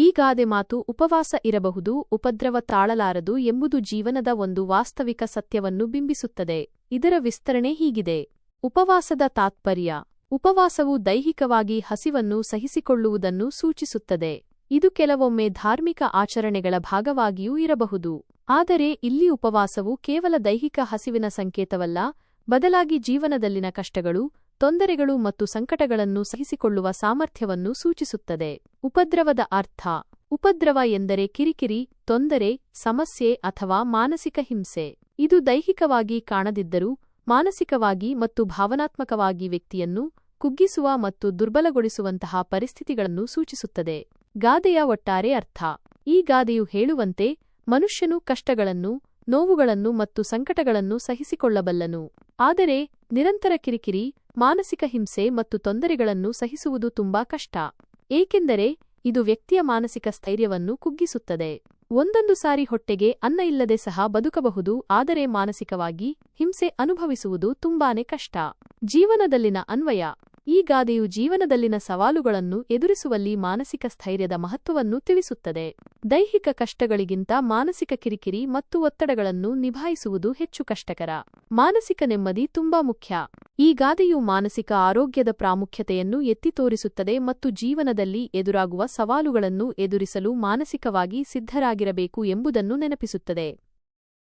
ಈ ಗಾದೆ ಮಾತು ಉಪವಾಸ ಇರಬಹುದು, ಉಪದ್ರವ ತಾಳಲಾರದು ಎಂಬುದು ಜೀವನದ ಒಂದು ವಾಸ್ತವಿಕ ಸತ್ಯವನ್ನು ಬಿಂಬಿಸುತ್ತದೆ. ಇದರ ವಿಸ್ತರಣೆ ಹೀಗಿದೆ. ಉಪವಾಸದ ತಾತ್ಪರ್ಯ. ಉಪವಾಸವು ದೈಹಿಕವಾಗಿ ಹಸಿವನ್ನು ಸಹಿಸಿಕೊಳ್ಳುವುದನ್ನು ಸೂಚಿಸುತ್ತದೆ. ಇದು ಕೆಲವೊಮ್ಮೆ ಧಾರ್ಮಿಕ ಆಚರಣೆಗಳ ಭಾಗವಾಗಿಯೂ ಇರಬಹುದು. ಆದರೆ ಇಲ್ಲಿ ಉಪವಾಸವು ಕೇವಲ ದೈಹಿಕ ಹಸಿವಿನ ಸಂಕೇತವಲ್ಲ, ಬದಲಾಗಿ ಜೀವನದಲ್ಲಿನ ಕಷ್ಟಗಳು ತೊಂದರೆಗಳು ಮತ್ತು ಸಂಕಟಗಳನ್ನು ಸಹಿಸಿಕೊಳ್ಳುವ ಸಾಮರ್ಥ್ಯವನ್ನು ಸೂಚಿಸುತ್ತದೆ. ಉಪದ್ರವದ ಅರ್ಥ. ಉಪದ್ರವ ಎಂದರೆ ಕಿರಿಕಿರಿ, ತೊಂದರೆ, ಸಮಸ್ಯೆ ಅಥವಾ ಮಾನಸಿಕ ಹಿಂಸೆ. ಇದು ದೈಹಿಕವಾಗಿ ಕಾಣದಿದ್ದರೂ, ಮಾನಸಿಕವಾಗಿ ಮತ್ತು ಭಾವನಾತ್ಮಕವಾಗಿ ವ್ಯಕ್ತಿಯನ್ನು ಕುಗ್ಗಿಸುವ ಮತ್ತು ದುರ್ಬಲಗೊಳಿಸುವಂತಹ ಪರಿಸ್ಥಿತಿಗಳನ್ನು ಸೂಚಿಸುತ್ತದೆ. ಗಾದೆಯ ಒಟ್ಟಾರೆ ಅರ್ಥ. ಈ ಗಾದೆಯು ಹೇಳುವಂತೆ, ಮನುಷ್ಯನು ಕಷ್ಟಗಳನ್ನು, ನೋವುಗಳನ್ನು ಮತ್ತು ಸಂಕಟಗಳನ್ನು ಸಹಿಸಿಕೊಳ್ಳಬಲ್ಲನು. ಆದರೆ, ನಿರಂತರ ಕಿರಿಕಿರಿ ಮಾನಸಿಕ ಹಿಂಸೆ ಮತ್ತು ತೊಂದರೆಗಳನ್ನು ಸಹಿಸುವುದು ತುಂಬಾ ಕಷ್ಟ. ಏಕೆಂದರೆ, ಇದು ವ್ಯಕ್ತಿಯ ಮಾನಸಿಕ ಸ್ಥೈರ್ಯವನ್ನು ಕುಗ್ಗಿಸುತ್ತದೆ. ಒಂದೊಂದು ಸಾರಿ ಹೊಟ್ಟೆಗೆ ಅನ್ನ ಇಲ್ಲದೆ ಸಹ ಬದುಕಬಹುದು, ಆದರೆ ಮಾನಸಿಕವಾಗಿ ಹಿಂಸೆ ಅನುಭವಿಸುವುದು ತುಂಬಾನೇ ಕಷ್ಟ. ಜೀವನದಲ್ಲಿನ ಅನ್ವಯ. ಈ ಗಾದೆಯು ಜೀವನದಲ್ಲಿನ ಸವಾಲುಗಳನ್ನು ಎದುರಿಸುವಲ್ಲಿ ಮಾನಸಿಕ ಸ್ಥೈರ್ಯದ ಮಹತ್ವವನ್ನು ತಿಳಿಸುತ್ತದೆ. ದೈಹಿಕ ಕಷ್ಟಗಳಿಗಿಂತ ಮಾನಸಿಕ ಕಿರಿಕಿರಿ ಮತ್ತು ಒತ್ತಡಗಳನ್ನು ನಿಭಾಯಿಸುವುದು ಹೆಚ್ಚು ಕಷ್ಟಕರ. ಮಾನಸಿಕ ನೆಮ್ಮದಿ ತುಂಬಾ ಮುಖ್ಯ. ಈ ಗಾದೆಯು ಮಾನಸಿಕ ಆರೋಗ್ಯದ ಪ್ರಾಮುಖ್ಯತೆಯನ್ನು ಎತ್ತಿ ತೋರಿಸುತ್ತದೆ ಮತ್ತು ಜೀವನದಲ್ಲಿ ಎದುರಾಗುವ ಸವಾಲುಗಳನ್ನು ಎದುರಿಸಲು ಮಾನಸಿಕವಾಗಿ ಸಿದ್ಧರಾಗಿರಬೇಕು ಎಂಬುದನ್ನು ನೆನಪಿಸುತ್ತದೆ.